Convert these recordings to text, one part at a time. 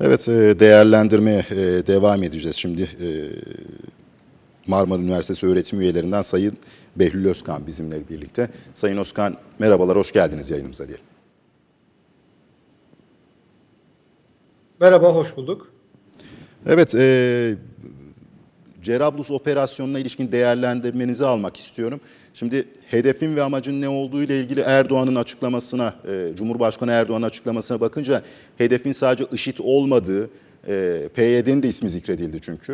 Evet, e, değerlendirmeye devam edeceğiz. Şimdi e, Marmara Üniversitesi öğretim üyelerinden Sayın Behlül Özkan bizimle birlikte. Sayın Özkan merhabalar, hoş geldiniz yayınımıza diyelim. Merhaba, hoş bulduk. Evet, e, Cerablus operasyonuna ilişkin değerlendirmenizi almak istiyorum. Şimdi hedefin ve amacın ne olduğu ile ilgili Erdoğan'ın açıklamasına, e, Cumhurbaşkanı Erdoğan'ın açıklamasına bakınca hedefin sadece IŞİD olmadığı, e, PYD'nin de ismi zikredildi çünkü.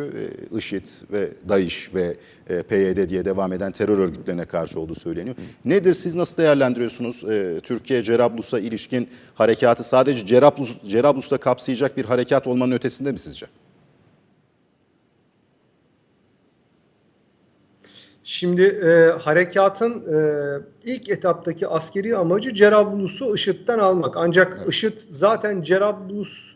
E, IŞİD ve DAEŞ ve e, PYD diye devam eden terör örgütlerine karşı olduğu söyleniyor. Nedir, siz nasıl değerlendiriyorsunuz e, Türkiye Cerablus'a ilişkin harekatı sadece Cerablus, Cerablus'ta kapsayacak bir harekat olmanın ötesinde mi sizce? Şimdi e, harekatın e, ilk etaptaki askeri amacı Cerablus'u IŞİD'den almak. Ancak IŞİD zaten Cerablus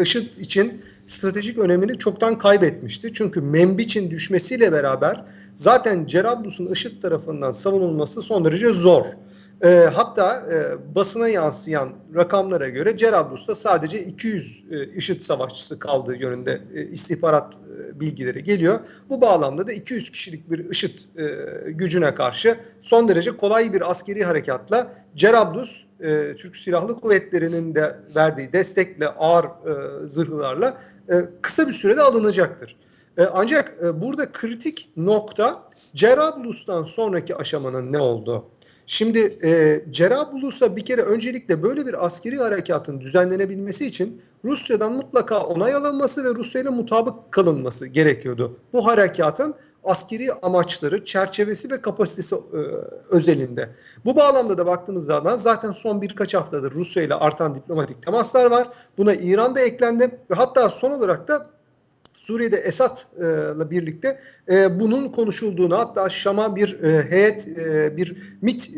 IŞİD için stratejik önemini çoktan kaybetmişti. Çünkü Membiç'in düşmesiyle beraber zaten Cerablus'un IŞİD tarafından savunulması son derece zor. E, hatta e, basına yansıyan rakamlara göre Cerablus'ta sadece 200 e, IŞİD savaşçısı kaldığı yönünde e, istihbarat e, bilgileri geliyor. Bu bağlamda da 200 kişilik bir IŞİD e, gücüne karşı son derece kolay bir askeri harekatla Cerablus e, Türk Silahlı Kuvvetleri'nin de verdiği destekle ağır e, zırhlarla e, kısa bir sürede alınacaktır. E, ancak e, burada kritik nokta Cerablus'tan sonraki aşamanın ne olduğu. Şimdi e, Cerablus'a bir kere öncelikle böyle bir askeri harekatın düzenlenebilmesi için Rusya'dan mutlaka onay alınması ve Rusya ile mutabık kalınması gerekiyordu. Bu harekatın askeri amaçları, çerçevesi ve kapasitesi e, özelinde. Bu bağlamda da baktığımız zaman zaten son birkaç haftadır Rusya ile artan diplomatik temaslar var. Buna İran da eklendi ve hatta son olarak da Suriye'de Esad'la birlikte e, bunun konuşulduğunu hatta Şam'a bir e, heyet e, bir MIT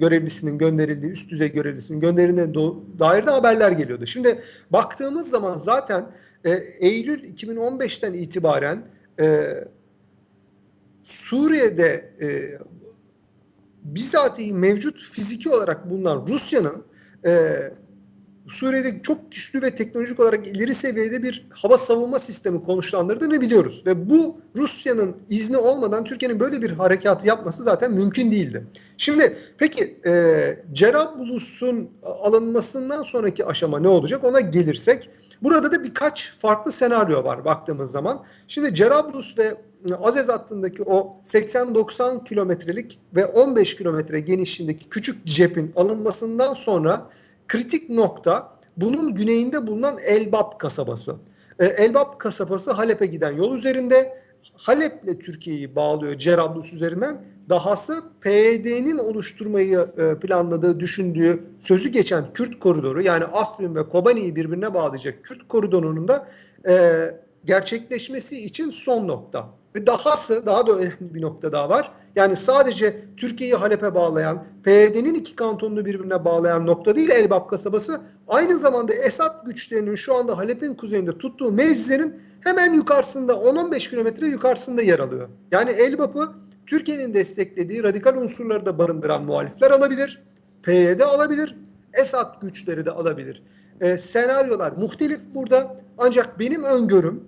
görevlisinin gönderildiği üst düzey görevlisinin gönderildiğine dair de haberler geliyordu. Şimdi baktığımız zaman zaten Eylül 2015'ten itibaren Suriye'de bizatihi mevcut fiziki olarak bulunan Rusya'nın Suriye'de çok güçlü ve teknolojik olarak ileri seviyede bir hava savunma sistemi konuşlandırdığını biliyoruz. Ve bu Rusya'nın izni olmadan Türkiye'nin böyle bir harekatı yapması zaten mümkün değildi. Şimdi peki e, Cerablus'un alınmasından sonraki aşama ne olacak ona gelirsek burada da birkaç farklı senaryo var baktığımız zaman. Şimdi Cerablus ve Azez hattındaki o 80-90 kilometrelik ve 15 kilometre genişliğindeki küçük cepin alınmasından sonra kritik nokta bunun güneyinde bulunan Elbap kasabası. E, Elbap kasabası Halep'e giden yol üzerinde. Halep'le Türkiye'yi bağlıyor Cerablus üzerinden. Dahası PYD'nin oluşturmayı e, planladığı, düşündüğü, sözü geçen Kürt koridoru yani Afrin ve Kobani'yi birbirine bağlayacak Kürt koridorunun da e, gerçekleşmesi için son nokta. Ve dahası, daha da önemli bir nokta daha var. Yani sadece Türkiye'yi Halep'e bağlayan, PYD'nin iki kantonunu birbirine bağlayan nokta değil Elbap kasabası. Aynı zamanda Esad güçlerinin şu anda Halep'in kuzeyinde tuttuğu mevzilerin hemen yukarısında 10-15 kilometre yukarısında yer alıyor. Yani Elbap'ı Türkiye'nin desteklediği radikal unsurları da barındıran muhalifler alabilir. PYD alabilir. Esad güçleri de alabilir. Ee, senaryolar muhtelif burada. Ancak benim öngörüm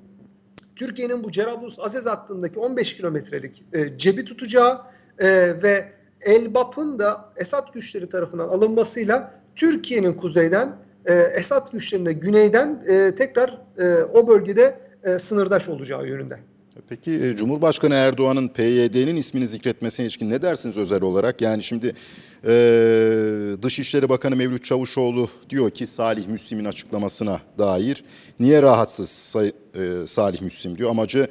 Türkiye'nin bu Cerablus Azez hattındaki 15 kilometrelik e, cebi tutacağı e, ve Elbap'ın da Esad güçleri tarafından alınmasıyla Türkiye'nin kuzeyden e, Esad güçlerine güneyden e, tekrar e, o bölgede e, sınırdaş olacağı yönünde. Peki e, Cumhurbaşkanı Erdoğan'ın PYD'nin ismini zikretmesine ilişkin ne dersiniz özel olarak? Yani şimdi e, Dışişleri Bakanı Mevlüt Çavuşoğlu diyor ki Salih Müslim'in açıklamasına dair niye rahatsız Say- e, Salih Müslim diyor. Amacı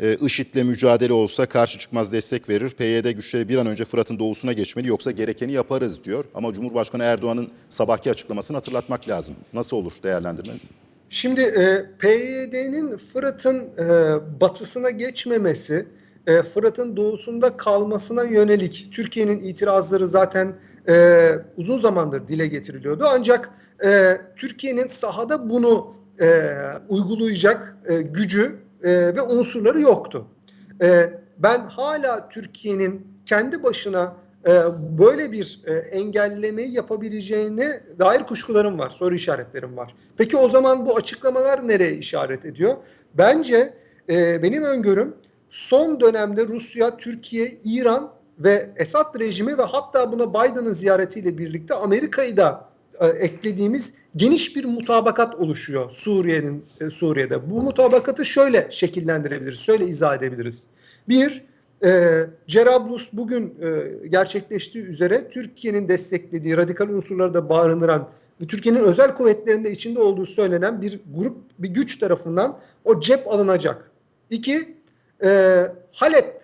e, IŞİD'le mücadele olsa karşı çıkmaz destek verir. PYD güçleri bir an önce Fırat'ın doğusuna geçmeli yoksa gerekeni yaparız diyor. Ama Cumhurbaşkanı Erdoğan'ın sabahki açıklamasını hatırlatmak lazım. Nasıl olur değerlendirmeniz? Şimdi e, PYD'nin Fırat'ın e, batısına geçmemesi, e, Fırat'ın doğusunda kalmasına yönelik Türkiye'nin itirazları zaten e, uzun zamandır dile getiriliyordu. Ancak e, Türkiye'nin sahada bunu e, uygulayacak e, gücü e, ve unsurları yoktu. E, ben hala Türkiye'nin kendi başına böyle bir e, engellemeyi yapabileceğine dair kuşkularım var, soru işaretlerim var. Peki o zaman bu açıklamalar nereye işaret ediyor? Bence e, benim öngörüm son dönemde Rusya, Türkiye, İran ve Esad rejimi ve hatta buna Biden'ın ziyaretiyle birlikte Amerika'yı da e, eklediğimiz geniş bir mutabakat oluşuyor Suriye'nin Suriye'de. Bu mutabakatı şöyle şekillendirebiliriz, şöyle izah edebiliriz. Bir, e, Cerablus bugün e, gerçekleştiği üzere Türkiye'nin desteklediği radikal unsurları da barındıran ve Türkiye'nin özel kuvvetlerinde içinde olduğu söylenen bir grup, bir güç tarafından o cep alınacak. İki, e, Halep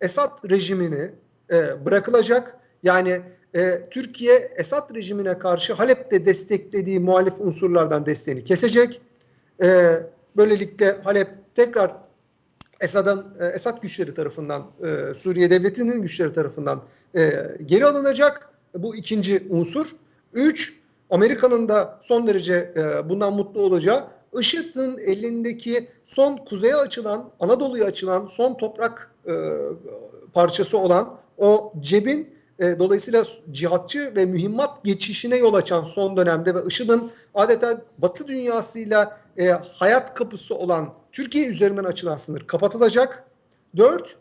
Esad rejimini e, bırakılacak. Yani e, Türkiye Esad rejimine karşı Halep'te desteklediği muhalif unsurlardan desteğini kesecek. E, böylelikle Halep tekrar Esad'ın e, Esad güçleri tarafından e, Suriye devletinin güçleri tarafından e, geri alınacak. Bu ikinci unsur. Üç, Amerika'nın da son derece bundan mutlu olacağı IŞİD'in elindeki son kuzeye açılan, Anadolu'ya açılan son toprak parçası olan o cebin dolayısıyla cihatçı ve mühimmat geçişine yol açan son dönemde ve IŞİD'in adeta Batı dünyasıyla e, hayat kapısı olan Türkiye üzerinden açılan sınır kapatılacak. Dört,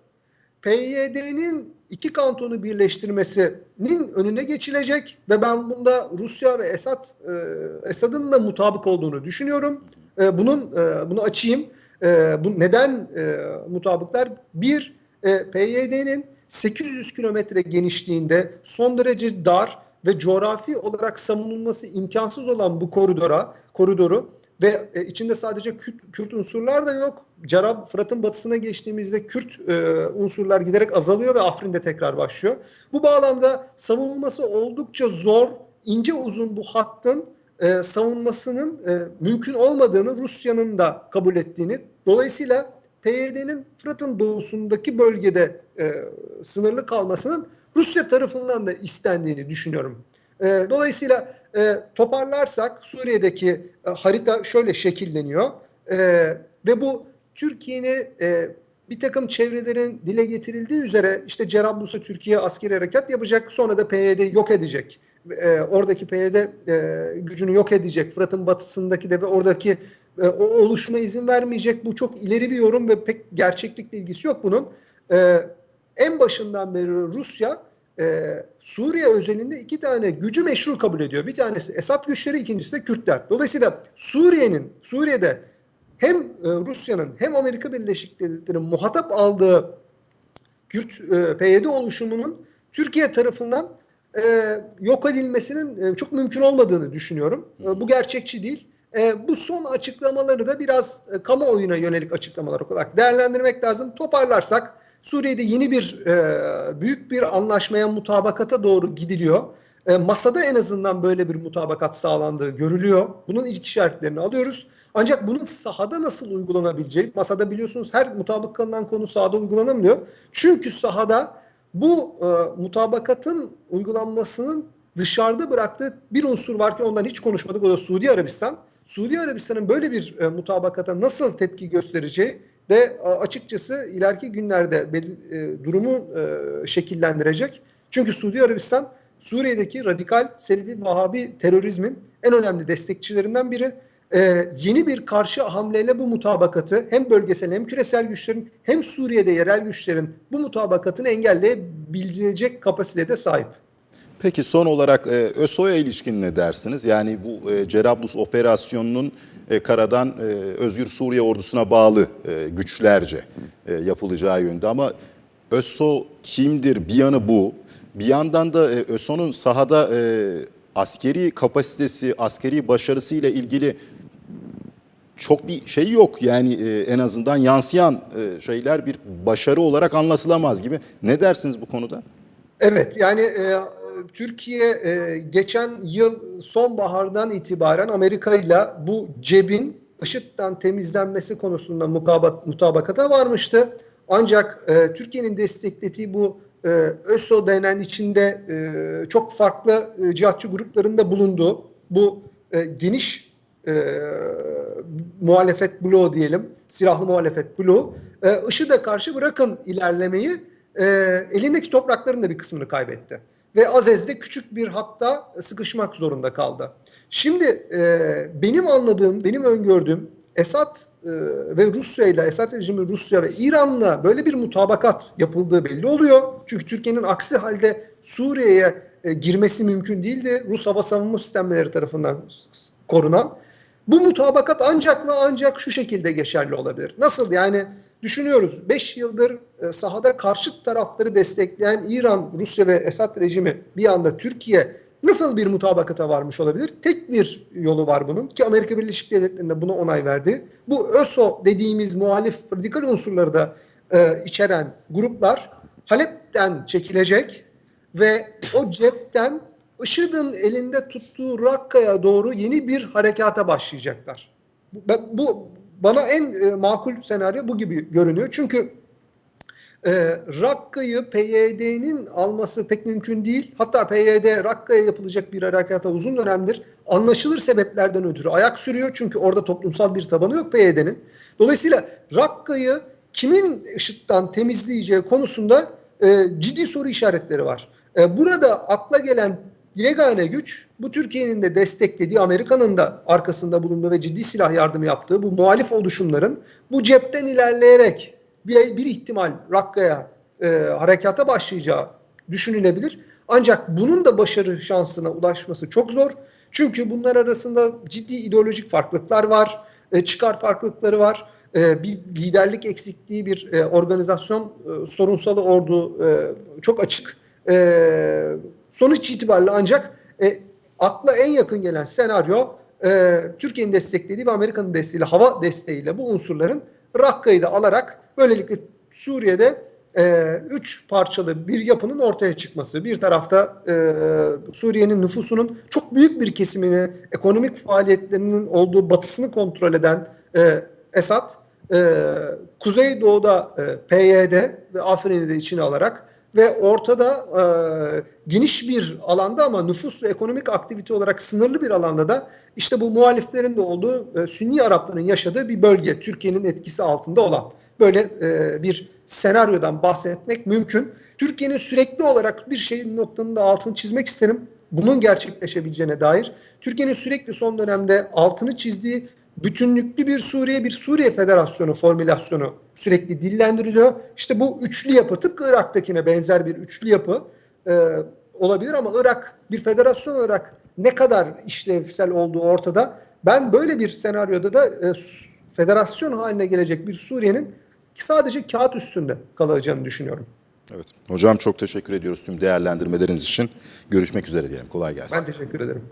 PYD'nin iki kantonu birleştirmesinin önüne geçilecek ve ben bunda Rusya ve Esad e, Esad'ın da mutabık olduğunu düşünüyorum. E, bunun e, bunu açayım. E, bu neden e, mutabıklar? Bir, e, PYD'nin 800 kilometre genişliğinde son derece dar ve coğrafi olarak savunulması imkansız olan bu koridora, koridoru ve e, içinde sadece Kürt, Kürt unsurlar da yok. Carab Fırat'ın batısına geçtiğimizde Kürt e, unsurlar giderek azalıyor ve Afrin'de tekrar başlıyor. Bu bağlamda savunulması oldukça zor, ince uzun bu hattın e, savunmasının e, mümkün olmadığını Rusya'nın da kabul ettiğini, dolayısıyla PYD'nin Fırat'ın doğusundaki bölgede e, sınırlı kalmasının Rusya tarafından da istendiğini düşünüyorum. E, dolayısıyla e, toparlarsak Suriye'deki e, harita şöyle şekilleniyor E, ve bu Türkiye'nin e, bir takım çevrelerin dile getirildiği üzere işte Cerablus'a Türkiye askeri harekat yapacak sonra da PYD yok edecek. E, oradaki PYD e, gücünü yok edecek. Fırat'ın batısındaki de ve oradaki e, o oluşuma izin vermeyecek. Bu çok ileri bir yorum ve pek gerçeklikle ilgisi yok bunun. E, en başından beri Rusya e, Suriye özelinde iki tane gücü meşru kabul ediyor. Bir tanesi Esad güçleri, ikincisi de Kürtler. Dolayısıyla Suriye'nin, Suriye'de hem e, Rusya'nın hem Amerika Birleşik Devletleri'nin muhatap aldığı Kürt e, PYD oluşumunun Türkiye tarafından e, yok edilmesinin e, çok mümkün olmadığını düşünüyorum. E, bu gerçekçi değil. E, bu son açıklamaları da biraz e, kamuoyuna yönelik açıklamalar olarak değerlendirmek lazım. Toparlarsak Suriye'de yeni bir e, büyük bir anlaşmaya mutabakata doğru gidiliyor. E, masada en azından böyle bir mutabakat sağlandığı görülüyor. Bunun ilk işaretlerini alıyoruz. Ancak bunun sahada nasıl uygulanabileceği, masada biliyorsunuz her mutabık kalınan konu sahada uygulanamıyor. Çünkü sahada bu e, mutabakatın uygulanmasının dışarıda bıraktığı bir unsur var ki ondan hiç konuşmadık o da Suudi Arabistan. Suudi Arabistan'ın böyle bir e, mutabakata nasıl tepki göstereceği de açıkçası ileriki günlerde e, durumu e, şekillendirecek. Çünkü Suudi Arabistan Suriye'deki radikal Selefi Vahabi terörizmin en önemli destekçilerinden biri. E, yeni bir karşı hamleyle bu mutabakatı hem bölgesel hem küresel güçlerin hem Suriye'de yerel güçlerin bu mutabakatını engelleyebilecek kapasitede sahip. Peki son olarak ÖSO'ya ilişkin ne dersiniz? Yani bu e, Cerablus operasyonunun e, karadan e, Özgür Suriye ordusuna bağlı e, güçlerce e, yapılacağı yönde ama ÖSO kimdir? Bir yanı bu. Bir yandan da e, ÖSO'nun sahada e, askeri kapasitesi, askeri başarısı ile ilgili çok bir şey yok. Yani e, en azından yansıyan e, şeyler bir başarı olarak anlatılamaz gibi. Ne dersiniz bu konuda? Evet yani e, Türkiye e, geçen yıl sonbahardan itibaren Amerika ile bu cebin IŞİD'den temizlenmesi konusunda mukabat, mutabakata varmıştı. Ancak e, Türkiye'nin desteklediği bu e, ÖSO denen içinde e, çok farklı e, cihatçı gruplarında bulunduğu bu e, geniş e, muhalefet bloğu diyelim, silahlı muhalefet bloğu, e, IŞİD'e karşı bırakın ilerlemeyi e, elindeki toprakların da bir kısmını kaybetti. Ve Azez'de küçük bir hatta sıkışmak zorunda kaldı. Şimdi e, benim anladığım, benim öngördüğüm Esad e, ve Rusya ile Esad rejimi Rusya ve İran'la böyle bir mutabakat yapıldığı belli oluyor. Çünkü Türkiye'nin aksi halde Suriye'ye e, girmesi mümkün değildi. Rus hava savunma sistemleri tarafından korunan. Bu mutabakat ancak ve ancak şu şekilde geçerli olabilir. Nasıl yani düşünüyoruz 5 yıldır e, sahada karşıt tarafları destekleyen İran, Rusya ve Esad rejimi bir anda Türkiye nasıl bir mutabakata varmış olabilir? Tek bir yolu var bunun ki Amerika Birleşik Devletleri'nde buna onay verdi. Bu ÖSO dediğimiz muhalif radikal unsurları da e, içeren gruplar Halep'ten çekilecek ve o cepten IŞİD'in elinde tuttuğu Rakka'ya doğru yeni bir harekata başlayacaklar. Bu, bu bana en e, makul senaryo bu gibi görünüyor. Çünkü e, Rakka'yı PYD'nin alması pek mümkün değil. Hatta PYD Rakka'ya yapılacak bir harekata uzun dönemdir anlaşılır sebeplerden ötürü ayak sürüyor. Çünkü orada toplumsal bir tabanı yok PYD'nin. Dolayısıyla Rakka'yı kimin IŞİD'den temizleyeceği konusunda e, ciddi soru işaretleri var. E, burada akla gelen yegane güç bu Türkiye'nin de desteklediği, Amerika'nın da arkasında bulunduğu ve ciddi silah yardımı yaptığı bu muhalif oluşumların bu cepten ilerleyerek bir, bir ihtimal Rakka'ya e, harekata başlayacağı düşünülebilir. Ancak bunun da başarı şansına ulaşması çok zor. Çünkü bunlar arasında ciddi ideolojik farklılıklar var, e, çıkar farklılıkları var. E, bir liderlik eksikliği, bir e, organizasyon e, sorunsalı ordu e, çok açık. E, sonuç itibariyle ancak e, akla en yakın gelen senaryo e, Türkiye'nin desteklediği ve Amerika'nın desteğiyle, hava desteğiyle bu unsurların Rakka'yı da alarak böylelikle Suriye'de e, üç parçalı bir yapının ortaya çıkması. Bir tarafta e, Suriye'nin nüfusunun çok büyük bir kesimini ekonomik faaliyetlerinin olduğu batısını kontrol eden e, Esad, e, Kuzeydoğu'da e, PYD ve Afrin'i de içine alarak ve ortada e, geniş bir alanda ama nüfus ve ekonomik aktivite olarak sınırlı bir alanda da işte bu muhaliflerin de olduğu e, Sünni Arapların yaşadığı bir bölge Türkiye'nin etkisi altında olan böyle e, bir senaryodan bahsetmek mümkün. Türkiye'nin sürekli olarak bir şeyin noktanın da altını çizmek isterim. Bunun gerçekleşebileceğine dair. Türkiye'nin sürekli son dönemde altını çizdiği bütünlüklü bir Suriye, bir Suriye Federasyonu formülasyonu sürekli dillendiriliyor. İşte bu üçlü yapı tıpkı Irak'takine benzer bir üçlü yapı e, olabilir ama Irak bir federasyon olarak ne kadar işlevsel olduğu ortada. Ben böyle bir senaryoda da e, federasyon haline gelecek bir Suriye'nin sadece kağıt üstünde kalacağını düşünüyorum. Evet. Hocam çok teşekkür ediyoruz tüm değerlendirmeleriniz için. Görüşmek üzere diyelim. Kolay gelsin. Ben teşekkür ederim.